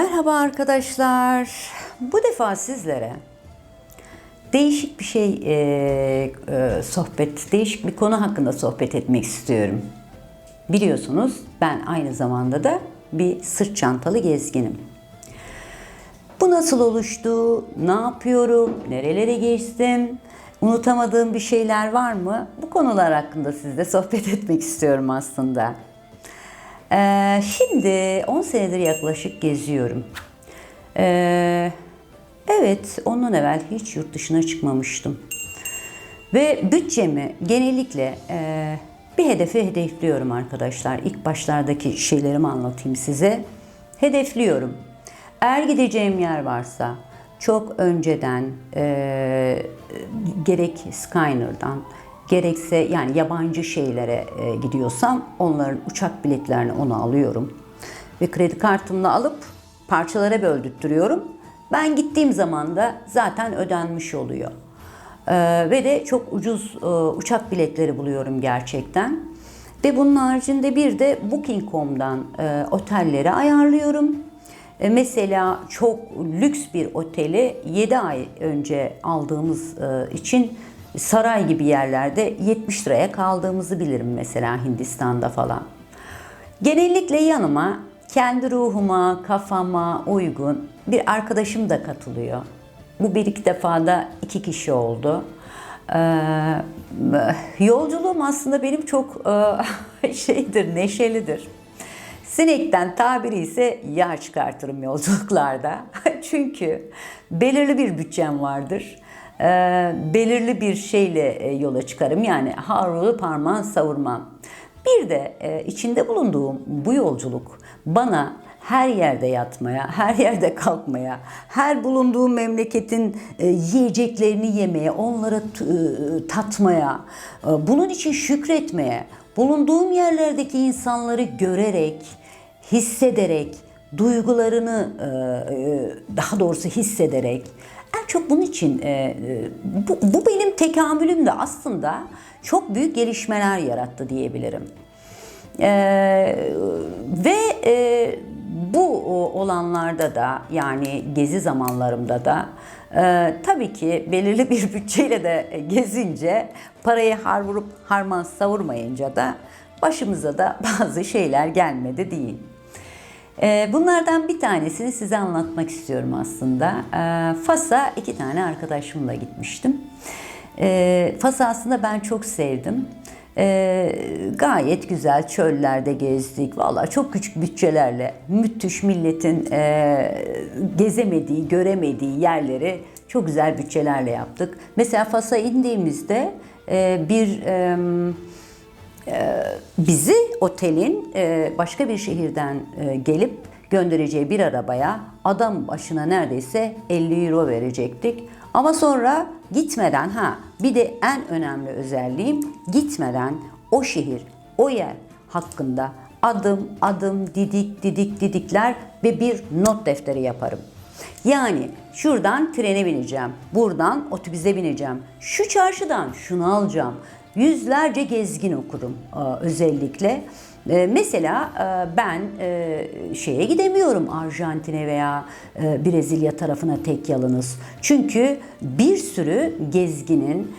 Merhaba arkadaşlar. Bu defa sizlere değişik bir şey e, e, sohbet, değişik bir konu hakkında sohbet etmek istiyorum. Biliyorsunuz ben aynı zamanda da bir sırt çantalı gezginim. Bu nasıl oluştu? Ne yapıyorum? Nerelere geçtim? Unutamadığım bir şeyler var mı? Bu konular hakkında sizle sohbet etmek istiyorum aslında. Ee, şimdi 10 senedir yaklaşık geziyorum. Ee, evet, ondan evvel hiç yurt dışına çıkmamıştım. Ve bütçemi genellikle e, bir hedefe hedefliyorum arkadaşlar. İlk başlardaki şeylerimi anlatayım size. Hedefliyorum. Eğer gideceğim yer varsa çok önceden e, gerek Skyner'dan gerekse yani yabancı şeylere e, gidiyorsam onların uçak biletlerini onu alıyorum. Ve kredi kartımla alıp parçalara böldürtüyorum. Ben gittiğim zaman da zaten ödenmiş oluyor. Ee, ve de çok ucuz e, uçak biletleri buluyorum gerçekten. Ve bunun haricinde bir de Booking.com'dan e, otelleri ayarlıyorum. E, mesela çok lüks bir oteli 7 ay önce aldığımız e, için saray gibi yerlerde 70 liraya kaldığımızı bilirim mesela Hindistan'da falan. Genellikle yanıma kendi ruhuma, kafama uygun bir arkadaşım da katılıyor. Bu bir iki defada iki kişi oldu. Ee, yolculuğum aslında benim çok e, şeydir, neşelidir. Sinekten tabiri ise yağ çıkartırım yolculuklarda. Çünkü belirli bir bütçem vardır. Ee, belirli bir şeyle e, yola çıkarım. Yani harulu parmağın savurmam. Bir de e, içinde bulunduğum bu yolculuk bana her yerde yatmaya, her yerde kalkmaya, her bulunduğum memleketin e, yiyeceklerini yemeye, onlara e, tatmaya, e, bunun için şükretmeye, bulunduğum yerlerdeki insanları görerek, hissederek, duygularını e, e, daha doğrusu hissederek çok bunun için e, e, bu, bu benim tekamülümde aslında çok büyük gelişmeler yarattı diyebilirim. Ee, ve e, bu olanlarda da yani gezi zamanlarımda da e, tabii ki belirli bir bütçeyle de gezince parayı har vurup harman savurmayınca da başımıza da bazı şeyler gelmedi değil. Ee, Bunlardan bir tanesini size anlatmak istiyorum aslında. Ee, Fas'a iki tane arkadaşımla gitmiştim. Ee, Fas'ı aslında ben çok sevdim. Gayet güzel çöllerde gezdik. Vallahi çok küçük bütçelerle müthiş milletin e, gezemediği, göremediği yerleri çok güzel bütçelerle yaptık. Mesela Fas'a indiğimizde e, bir... bizi otelin e, başka bir şehirden e, gelip göndereceği bir arabaya adam başına neredeyse 50 euro verecektik. Ama sonra gitmeden ha bir de en önemli özelliğim gitmeden o şehir, o yer hakkında adım adım didik didik didikler ve bir not defteri yaparım. Yani şuradan trene bineceğim, buradan otobüse bineceğim, şu çarşıdan şunu alacağım. Yüzlerce gezgin okurum e, özellikle. E, Mesela e, ben şeye gidemiyorum Arjantin'e veya Brezilya tarafına tek yalınız. Çünkü bir sürü gezginin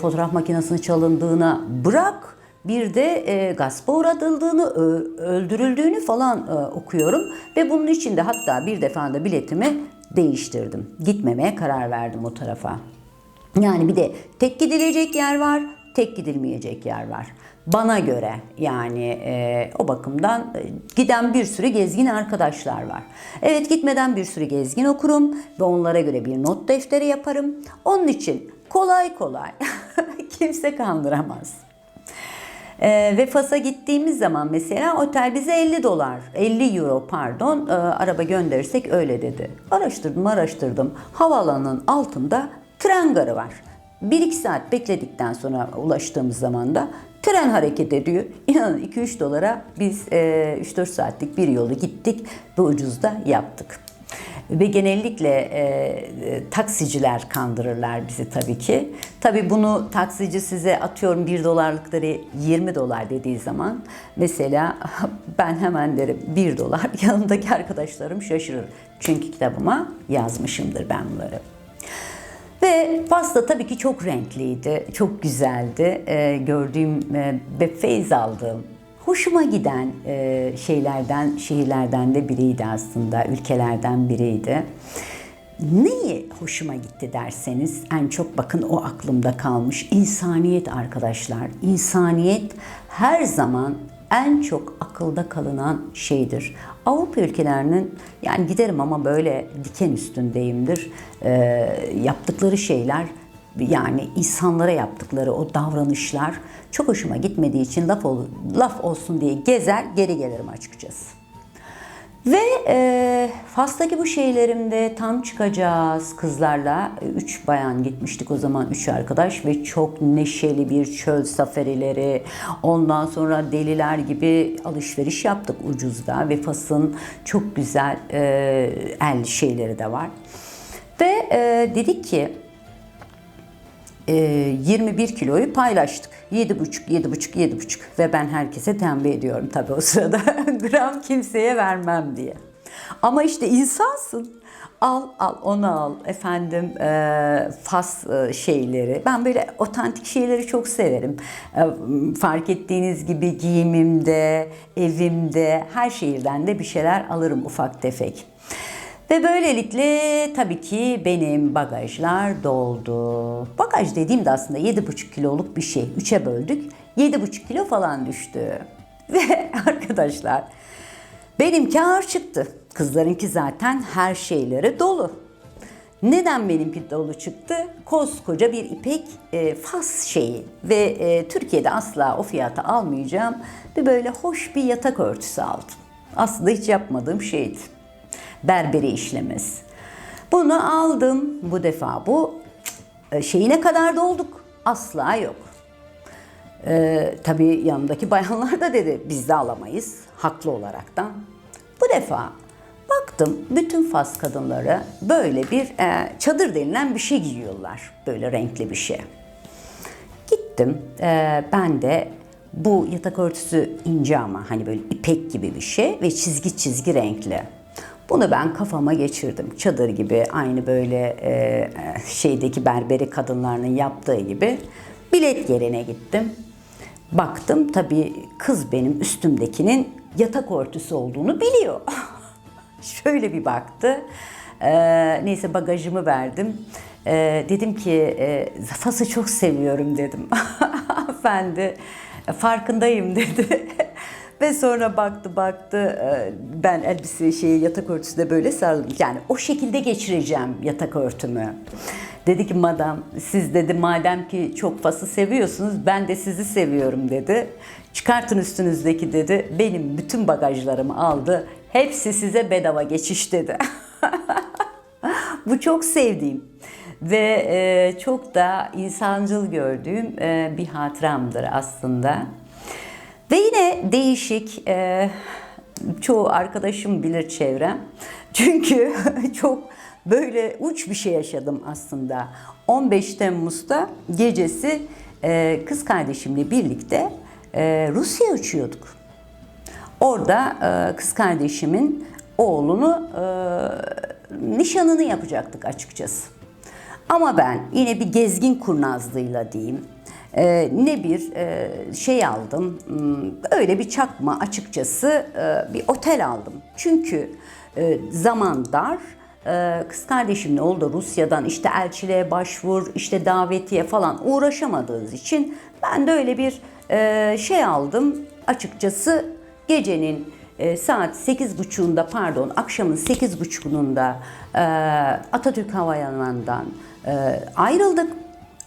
fotoğraf makinesini çalındığına bırak bir de e, gaspa uğratıldığını, ö- öldürüldüğünü falan e, okuyorum. Ve bunun için de hatta bir defa da biletimi değiştirdim. Gitmemeye karar verdim o tarafa. Yani bir de tek gidilecek yer var, tek gidilmeyecek yer var. Bana göre yani e, o bakımdan e, giden bir sürü gezgin arkadaşlar var. Evet gitmeden bir sürü gezgin okurum ve onlara göre bir not defteri yaparım. Onun için kolay kolay kimse kandıramaz. Ee, ve Fas'a gittiğimiz zaman mesela otel bize 50 dolar, 50 euro pardon e, araba gönderirsek öyle dedi. Araştırdım araştırdım. Havaalanının altında tren garı var. 1-2 saat bekledikten sonra ulaştığımız zaman da tren hareket ediyor. İnanın 2-3 dolara biz e, 3-4 saatlik bir yolu gittik ve ucuz da yaptık. Ve genellikle e, e, taksiciler kandırırlar bizi tabii ki. Tabii bunu taksici size atıyorum 1 dolarlıkları 20 dolar dediği zaman mesela ben hemen derim 1 dolar yanımdaki arkadaşlarım şaşırır. Çünkü kitabıma yazmışımdır ben bunları. Ve pasta tabii ki çok renkliydi, çok güzeldi. Ee, gördüğüm e, ve feyz aldığım, hoşuma giden e, şeylerden, şehirlerden de biriydi aslında, ülkelerden biriydi. Neyi hoşuma gitti derseniz en çok bakın o aklımda kalmış insaniyet arkadaşlar. İnsaniyet her zaman en çok akılda kalınan şeydir. Avrupa ülkelerinin yani giderim ama böyle diken üstündeyimdir. Ee, yaptıkları şeyler yani insanlara yaptıkları o davranışlar çok hoşuma gitmediği için laf, ol, laf olsun diye gezer geri gelirim açıkçası. Ve e, Fas'taki bu şeylerimde tam çıkacağız kızlarla. Üç bayan gitmiştik o zaman, üç arkadaş ve çok neşeli bir çöl safarileri. Ondan sonra deliler gibi alışveriş yaptık ucuzda ve Fas'ın çok güzel e, el şeyleri de var. Ve e, dedik ki 21 kiloyu paylaştık. 7,5, 7,5, 7,5 ve ben herkese tembih ediyorum tabii o sırada gram kimseye vermem diye. Ama işte insansın. Al al onu al efendim e, fas e, şeyleri. Ben böyle otantik şeyleri çok severim. E, fark ettiğiniz gibi giyimimde, evimde, her şehirden de bir şeyler alırım ufak tefek. Ve böylelikle tabii ki benim bagajlar doldu. Bagaj dediğimde aslında 7,5 kiloluk bir şey. Üçe böldük. 7,5 kilo falan düştü. Ve arkadaşlar benimki ağır çıktı. Kızlarınki zaten her şeyleri dolu. Neden benimki dolu çıktı? Koskoca bir ipek e, fas şeyi ve e, Türkiye'de asla o fiyata almayacağım bir böyle hoş bir yatak örtüsü aldım. Aslında hiç yapmadığım şeydi berberi işlemez. Bunu aldım bu defa. Bu e, şeyine kadar dolduk. Asla yok. Ee, tabii yanımdaki bayanlar da dedi biz de alamayız. Haklı olaraktan. Bu defa baktım bütün Fas kadınları böyle bir e, çadır denilen bir şey giyiyorlar. Böyle renkli bir şey. Gittim. e, ben de bu yatak örtüsü ince ama hani böyle ipek gibi bir şey ve çizgi çizgi renkli. Bunu ben kafama geçirdim. Çadır gibi aynı böyle e, şeydeki berberi kadınlarının yaptığı gibi bilet yerine gittim. Baktım tabii kız benim üstümdekinin yatak örtüsü olduğunu biliyor. Şöyle bir baktı. Ee, neyse bagajımı verdim. Ee, dedim ki e, Fas'ı çok seviyorum dedim. Efendi farkındayım dedi. Ve sonra baktı baktı e, ben elbise şeyi yatak örtüsüne böyle sarıldım. Yani o şekilde geçireceğim yatak örtümü. Dedi ki madam siz dedi madem ki çok fası seviyorsunuz ben de sizi seviyorum dedi. Çıkartın üstünüzdeki dedi. Benim bütün bagajlarımı aldı. Hepsi size bedava geçiş dedi. Bu çok sevdiğim ve e, çok da insancıl gördüğüm e, bir hatıramdır aslında. Ve yine değişik, e, çoğu arkadaşım bilir çevrem. Çünkü çok böyle uç bir şey yaşadım aslında. 15 Temmuz'da gecesi e, kız kardeşimle birlikte e, Rusya uçuyorduk. Orada e, kız kardeşimin oğlunu e, nişanını yapacaktık açıkçası. Ama ben yine bir gezgin kurnazlığıyla diyeyim, e, ne bir e, şey aldım, hmm, öyle bir çakma açıkçası e, bir otel aldım. Çünkü e, zaman dar, kız kardeşimle oldu Rusya'dan işte elçiliğe başvur, işte davetiye falan uğraşamadığınız için ben de öyle bir şey aldım. Açıkçası gecenin saat 8.30'unda pardon akşamın 8.30'unda e, Atatürk Havalimanı'ndan ayrıldık.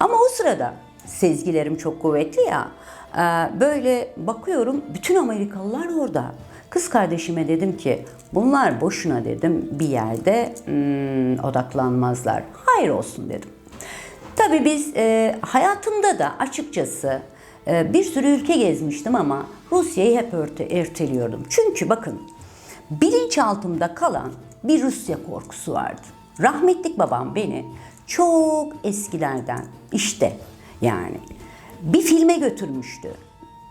Ama o sırada sezgilerim çok kuvvetli ya. e, böyle bakıyorum bütün Amerikalılar orada. Kız kardeşime dedim ki bunlar boşuna dedim bir yerde hmm, odaklanmazlar. Hayır olsun dedim. Tabii biz e, hayatımda da açıkçası e, bir sürü ülke gezmiştim ama Rusya'yı hep örte, erteliyordum. Çünkü bakın bilinçaltımda kalan bir Rusya korkusu vardı. Rahmetlik babam beni çok eskilerden işte yani bir filme götürmüştü.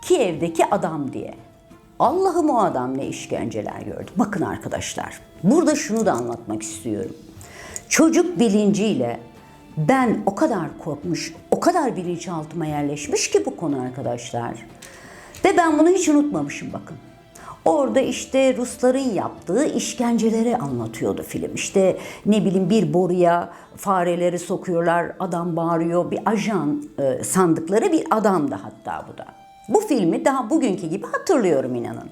Kiev'deki adam diye. Allah'ım o adam ne işkenceler gördü. Bakın arkadaşlar, burada şunu da anlatmak istiyorum. Çocuk bilinciyle ben o kadar korkmuş, o kadar bilinçaltıma yerleşmiş ki bu konu arkadaşlar. Ve ben bunu hiç unutmamışım bakın. Orada işte Rusların yaptığı işkenceleri anlatıyordu film. İşte ne bileyim bir boruya fareleri sokuyorlar, adam bağırıyor. Bir ajan e, sandıkları bir adamdı hatta bu da. Bu filmi daha bugünkü gibi hatırlıyorum inanın.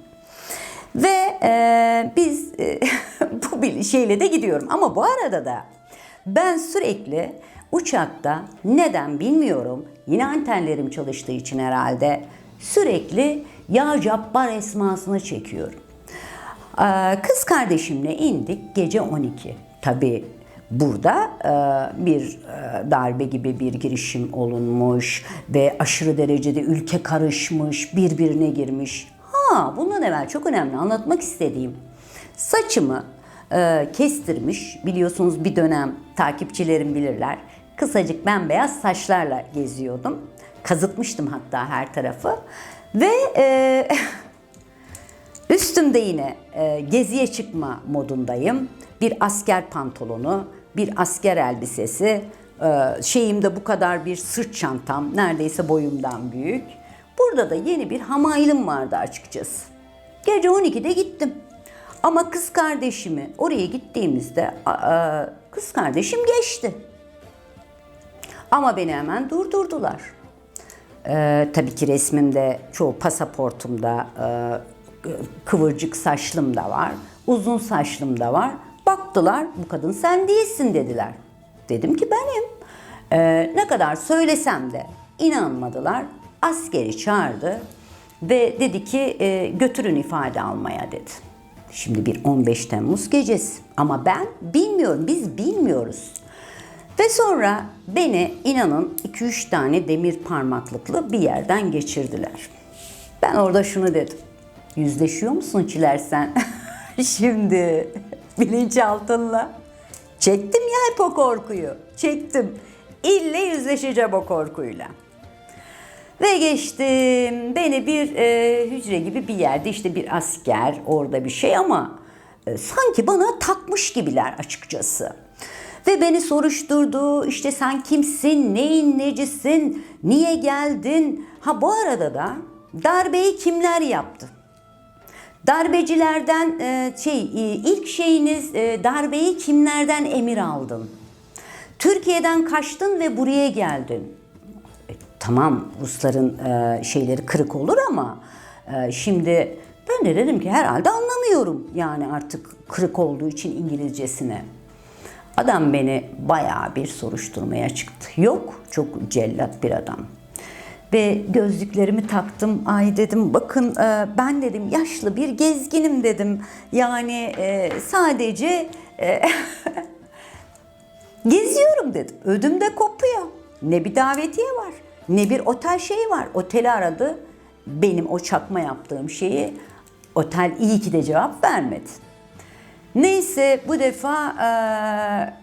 Ve e, biz e, bu bir şeyle de gidiyorum. Ama bu arada da ben sürekli uçakta neden bilmiyorum yine antenlerim çalıştığı için herhalde sürekli Ya Cabbar esmasını çekiyorum. Ee, Kız kardeşimle indik gece 12. Tabii burada e, bir e, darbe gibi bir girişim olunmuş ve aşırı derecede ülke karışmış, birbirine girmiş. Ha bundan evvel çok önemli anlatmak istediğim saçımı e, kestirmiş biliyorsunuz bir dönem takipçilerim bilirler. Kısacık bembeyaz saçlarla geziyordum. Kazıtmıştım hatta her tarafı. Ve e, Üstümde yine e, geziye çıkma modundayım. Bir asker pantolonu, bir asker elbisesi, e, şeyimde bu kadar bir sırt çantam, neredeyse boyumdan büyük. Burada da yeni bir hamaylım vardı açıkçası. Gece 12'de gittim. Ama kız kardeşimi oraya gittiğimizde kız kardeşim geçti. Ama beni hemen durdurdular. Ee, tabii ki resmimde çoğu pasaportumda e, kıvırcık saçlım da var, uzun saçlım da var. Baktılar bu kadın sen değilsin dediler. Dedim ki benim. Ee, ne kadar söylesem de inanmadılar. Askeri çağırdı ve dedi ki e, götürün ifade almaya dedi. Şimdi bir 15 Temmuz gecesi ama ben bilmiyorum biz bilmiyoruz. Ve sonra beni inanın 2-3 tane demir parmaklıklı bir yerden geçirdiler. Ben orada şunu dedim. Yüzleşiyor musun Çiler sen? Şimdi bilinçaltınla. Çektim ya hep o korkuyu. Çektim. İlle yüzleşeceğim o korkuyla. Ve geçtim. Beni bir e, hücre gibi bir yerde işte bir asker orada bir şey ama e, sanki bana takmış gibiler açıkçası. Ve beni soruşturdu. İşte sen kimsin, neyin necisin, niye geldin? Ha bu arada da darbeyi kimler yaptı? Darbecilerden e, şey e, ilk şeyiniz e, darbeyi kimlerden emir aldın? Türkiye'den kaçtın ve buraya geldin. E, tamam Rusların e, şeyleri kırık olur ama e, şimdi ben de dedim ki herhalde anlamıyorum yani artık kırık olduğu için İngilizcesine. Adam beni bayağı bir soruşturmaya çıktı. Yok çok cellat bir adam. Ve gözlüklerimi taktım. Ay dedim bakın e, ben dedim yaşlı bir gezginim dedim. Yani e, sadece e, geziyorum dedim. Ödüm de kopuyor. Ne bir davetiye var ne bir otel şeyi var. Oteli aradı. Benim o çakma yaptığım şeyi otel iyi ki de cevap vermedi. Neyse bu defa eee,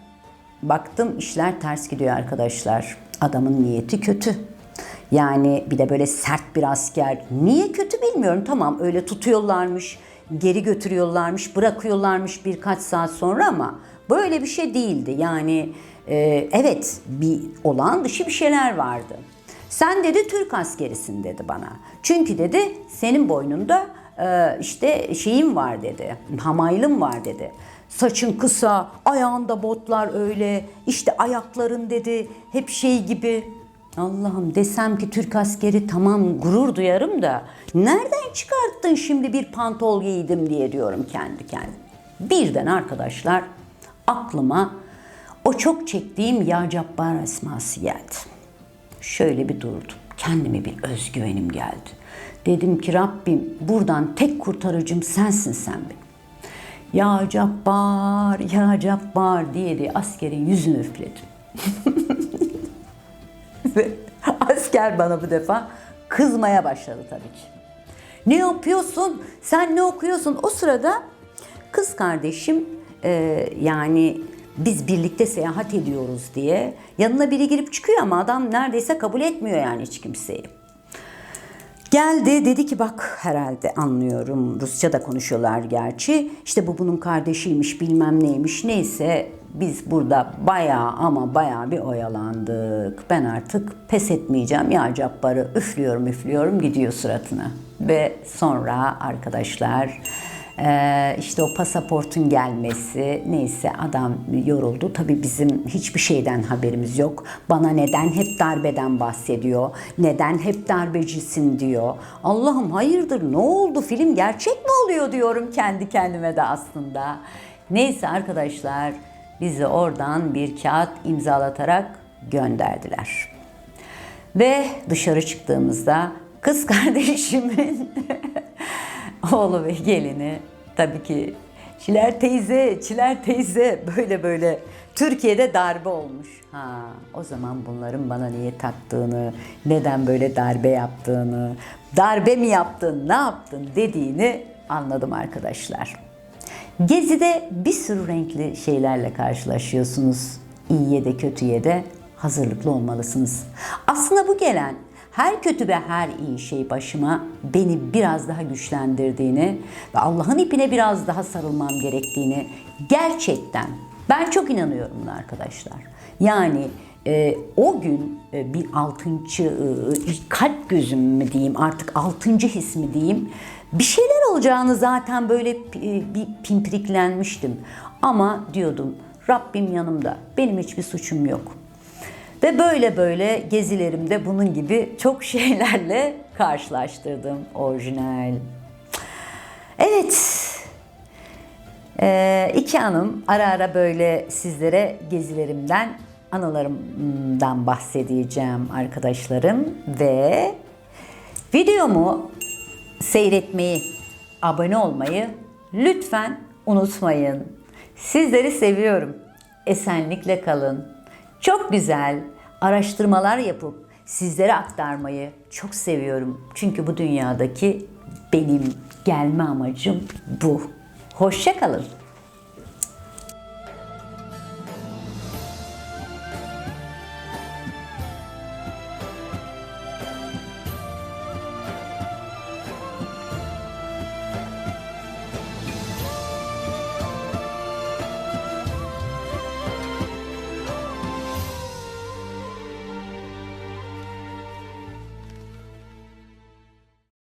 baktım işler ters gidiyor arkadaşlar. Adamın niyeti kötü. Yani bir de böyle sert bir asker. Niye kötü bilmiyorum. Tamam öyle tutuyorlarmış, geri götürüyorlarmış, bırakıyorlarmış birkaç saat sonra ama böyle bir şey değildi. Yani eee, evet bir olağan dışı bir şeyler vardı. Sen dedi Türk askerisin dedi bana. Çünkü dedi senin boynunda e, işte şeyim var dedi. Hamaylım var dedi. Saçın kısa, ayağında botlar öyle. işte ayakların dedi hep şey gibi. Allah'ım desem ki Türk askeri tamam gurur duyarım da nereden çıkarttın şimdi bir pantol giydim diye diyorum kendi kendime. Birden arkadaşlar aklıma o çok çektiğim Ya Cabbar esması geldi. Şöyle bir durdum. Kendime bir özgüvenim geldi. Dedim ki Rabbim buradan tek kurtarıcım sensin sen benim. Ya Cabbar, Ya Cabbar diye de askerin yüzünü üfledim. Ve asker bana bu defa kızmaya başladı tabii ki. Ne yapıyorsun? Sen ne okuyorsun? O sırada kız kardeşim e, yani biz birlikte seyahat ediyoruz diye yanına biri girip çıkıyor ama adam neredeyse kabul etmiyor yani hiç kimseyi. Geldi dedi ki bak herhalde anlıyorum. Rusça da konuşuyorlar gerçi. İşte bu bunun kardeşiymiş bilmem neymiş neyse biz burada bayağı ama bayağı bir oyalandık. Ben artık pes etmeyeceğim ya Cabbar'ı üflüyorum üflüyorum gidiyor suratına. Ve sonra arkadaşlar eee, işte o pasaportun gelmesi neyse adam yoruldu. Tabii bizim hiçbir şeyden haberimiz yok. Bana neden hep darbeden bahsediyor? Neden hep darbecisin diyor. Allah'ım hayırdır ne oldu film gerçek mi oluyor diyorum kendi kendime de aslında. Neyse arkadaşlar bizi oradan bir kağıt imzalatarak gönderdiler. Ve dışarı çıktığımızda kız kardeşimin oğlu ve gelini tabii ki Çiler teyze, Çiler teyze böyle böyle Türkiye'de darbe olmuş. Ha, o zaman bunların bana niye taktığını, neden böyle darbe yaptığını, darbe mi yaptın, ne yaptın dediğini anladım arkadaşlar. Gezide bir sürü renkli şeylerle karşılaşıyorsunuz. İyiye de kötüye de hazırlıklı olmalısınız. Aslında bu gelen her kötü ve her iyi şey başıma beni biraz daha güçlendirdiğini ve Allah'ın ipine biraz daha sarılmam gerektiğini gerçekten ben çok inanıyorum arkadaşlar. Yani e, o gün e, bir altıncı e, kalp gözüm mü diyeyim artık altıncı his mi diyeyim bir şeyler olacağını zaten böyle e, bir pimpiriklenmiştim. Ama diyordum Rabbim yanımda benim hiçbir suçum yok. Ve böyle böyle gezilerimde bunun gibi çok şeylerle karşılaştırdım orijinal. Evet, ee, iki hanım ara ara böyle sizlere gezilerimden, anılarımdan bahsedeceğim arkadaşlarım ve videomu seyretmeyi, abone olmayı lütfen unutmayın. Sizleri seviyorum. Esenlikle kalın. Çok güzel araştırmalar yapıp sizlere aktarmayı çok seviyorum. Çünkü bu dünyadaki benim gelme amacım bu. Hoşça kalın.